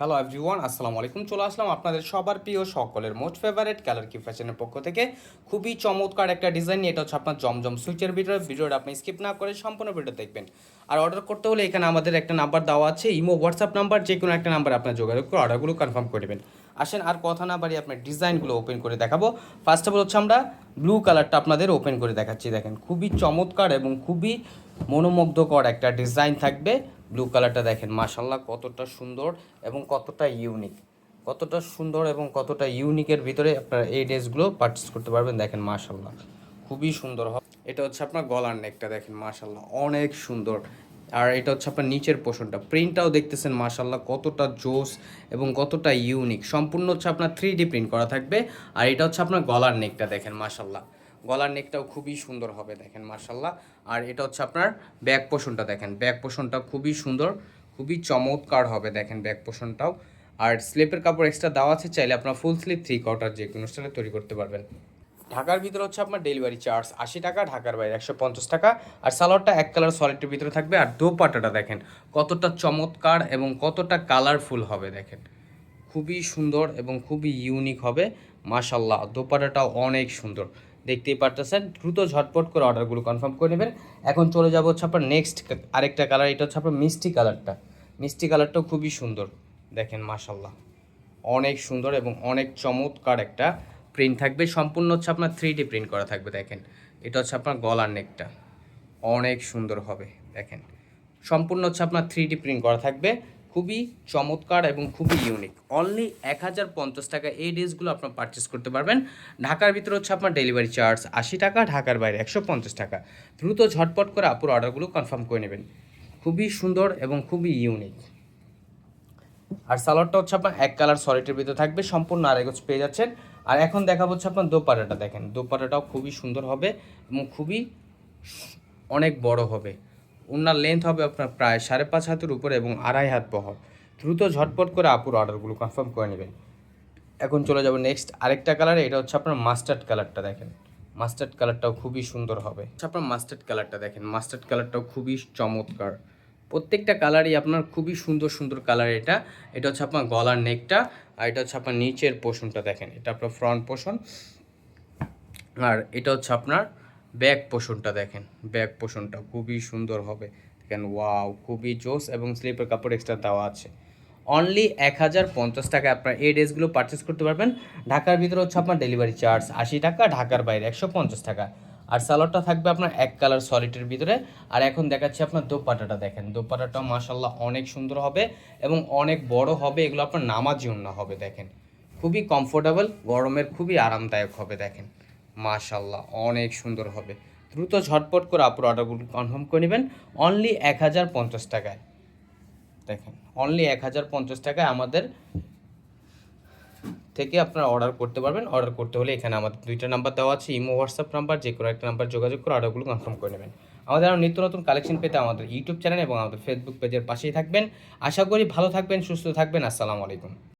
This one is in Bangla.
হ্যালো এভরিওয়ান আসসালামু আলাইকুম চলে আসলাম আপনাদের সবার প্রিয় সকলের মোস্ট ফেভারিট কালার কি ফ্যাশনের পক্ষ থেকে। খুবই চমৎকার একটা ডিজাইন নিয়ে, এটা হচ্ছে আপনার জমজম সুইচের ভিডিও ভিডিওটা আপনি স্কিপ না করে সম্পূর্ণ ভিডিও দেখবেন। আর অর্ডার করতে হলে এখানে আমাদের একটা নাম্বার দেওয়া আছে, ইমো হোয়াটসঅ্যাপ নাম্বার যে কোনো একটা নাম্বার আপনার যোগাযোগ করে অর্ডারগুলো কনফার্ম করে দেবেন আসেন, আর কথা না বাড়ি আপনার ডিজাইনগুলো ওপেন করে দেখাবো। ফার্স্ট অফ অল হচ্ছে আমরা ব্লু কালারটা আপনাদের ওপেন করে দেখাচ্ছি, দেখেন। খুবই চমৎকার এবং খুবই মনোমুগ্ধকর একটা ডিজাইন থাকবে ব্লু কালারটা দেখেন। মাশাল্লাহ কতটা সুন্দর এবং কতটা ইউনিক কতটা সুন্দর এবং কতটা ইউনিকের ভিতরে আপনারা এই ড্রেসগুলো পারচেস করতে পারবেন, দেখেন। মাশাল্লাহ খুবই সুন্দর হবে এটা হচ্ছে আপনার গলার নেকটা দেখেন। মাশাল্লাহ অনেক সুন্দর। আর এটা হচ্ছে আপনার নিচের পোষণটা। প্রিন্টটাও দেখতেছেন মাশাল্লাহ কতটা জোস এবং কতটা ইউনিক সম্পূর্ণ হচ্ছে আপনার থ্রি প্রিন্ট করা থাকবে। আর এটা হচ্ছে আপনার গলার নেকটা দেখেন মাশাল্লাহ গলার নেকটাও খুবই সুন্দর হবে দেখেন মার্শাল্লাহ আর এটা হচ্ছে আপনার ব্যাক পোষণটা দেখেন। ব্যাক পোষণটা খুবই সুন্দর, খুবই চমৎকার হবে দেখেন ব্যাক পোষণটাও। আর স্লিপের কাপড় এক্সট্রা দেওয়া আছে, চাইলে আপনার ফুল স্লিপ থ্রি কোয়ার্টার যে কোনো স্টাইলে তৈরি করতে পারবেন। ঢাকার ভিতরে হচ্ছে আপনার ডেলিভারি চার্জ আশি টাকা, ঢাকার বাইরে একশো পঞ্চাশ টাকা। আর সালোয়ারটা এক কালার সলিডের ভিতরে থাকবে। আর দোপাটাটা দেখেন, কতটা চমৎকার এবং কতটা কালারফুল হবে, দেখেন। খুবই সুন্দর এবং খুবই ইউনিক হবে। মাশাল্লাহ দোপাটাটাও অনেক সুন্দর। দেখতেই পারতেছেন, দ্রুত ঝটপট করে অর্ডারগুলো কনফার্ম করে নেবেন। এখন চলে যাব হচ্ছে আপনার নেক্সট আরেকটা কালার এটা হচ্ছে আপনার মিষ্টি কালারটা মিষ্টি কালারটাও খুবই সুন্দর। দেখেন মাশাল্লাহ অনেক সুন্দর এবং অনেক চমৎকার একটা প্রিন্ট থাকবে। সম্পূর্ণ হচ্ছে আপনার থ্রি ডি প্রিন্ট করা থাকবে, দেখেন। এটা হচ্ছে আপনার গলার নেকটা অনেক সুন্দর হবে, দেখেন। সম্পূর্ণ হচ্ছে আপনার থ্রি ডি প্রিন্ট করা থাকবে। খুবই চমৎকার এবং খুবই ইউনিক অনলি এক হাজার পঞ্চাশ টাকা এই ড্রেসগুলো আপনার পারচেস করতে পারবেন। ঢাকার ভিতরে হচ্ছে আপনার ডেলিভারি চার্জ আশি টাকা, ঢাকার বাইরে একশো পঞ্চাশ টাকা। দ্রুত ঝটপট করে আপুর অর্ডারগুলো কনফার্ম করে নেবেন। খুবই সুন্দর এবং খুবই ইউনিক আর সালোয়ারটা হচ্ছে আপনার এক কালার সলিটের ভিতরে থাকবে। সম্পূর্ণ আড়াইগজ পেয়ে যাচ্ছেন। আর এখন দেখাবো হচ্ছে আপনার দোপাটাটা দেখেন। দোপাটাটাও খুবই সুন্দর হবে এবং খুবই অনেক বড় হবে। ওনার লেন্থ হবে আপনার প্রায় সাড়ে পাঁচ হাতের উপরে এবং আড়াই হাত বহর। দ্রুত ঝটপট করে আপুর অর্ডারগুলো কনফার্ম করে নেবেন। এখন চলে যাব নেক্সট আরেকটা কালারে এটা হচ্ছে আপনার মাস্টার্ড কালারটা দেখেন। মাস্টার্ড কালারটাও খুবই সুন্দর হবে। আপনার মাস্টার্ড কালারটা দেখেন। মাস্টার্ড কালারটাও খুবই চমৎকার। প্রত্যেকটা কালারই আপনার খুবই সুন্দর সুন্দর কালার এটা। এটা হচ্ছে আপনার গলার নেকটা আর এটা হচ্ছে আপনার নিচের পোষণটা দেখেন, এটা আপনার ফ্রন্ট পোষণ। আর এটা হচ্ছে আপনার ব্যাক পোষণটা দেখেন ব্যাক পোষণটা খুবই সুন্দর হবে। দেখেন ওয়াও খুবই জোস এবং স্লিপের কাপড় এক্সট্রা দেওয়া আছে। অনলি এক হাজার পঞ্চাশ টাকা আপনার এই ড্রেসগুলো পারচেস করতে পারবেন। ঢাকার ভিতরে হচ্ছে আপনার ডেলিভারি চার্জ আশি টাকা, ঢাকার বাইরে একশো পঞ্চাশ টাকা। আর সালোয়ারটা থাকবে আপনার এক কালার সলিটের ভিতরে। আর এখন দেখাচ্ছি আপনার দোপাটাটা দেখেন। দোপাটাটা মাসাল্লাহ অনেক সুন্দর হবে এবং অনেক বড় হবে। এগুলো আপনার নামাজি না হবে দেখেন। খুবই কমফোর্টেবল গরমের খুবই আরামদায়ক হবে দেখেন। মাশাল্লাহ অনেক সুন্দর হবে। দ্রুত ঝটপট করে আপুর অর্ডারগুলো কনফার্ম করে নেবেন। অনলি এক হাজার পঞ্চাশ টাকায়। দেখেন অনলি এক হাজার পঞ্চাশ টাকায় আমাদের থেকে আপনারা অর্ডার করতে পারবেন। অর্ডার করতে হলে এখানে আমাদের দুইটা নাম্বার দেওয়া আছে, ইমো হোয়াটসঅ্যাপ নাম্বার যে কোনো একটা নাম্বার যোগাযোগ করে অর্ডারগুলো কনফার্ম করে নেবেন। আমাদের আরও নিত্য নতুন কালেকশন পেতে আমাদের ইউটিউব চ্যানেল এবং আমাদের ফেসবুক পেজের পাশেই থাকবেন। আশা করি ভালো থাকবেন, সুস্থ থাকবেন। আসসালামু আলাইকুম।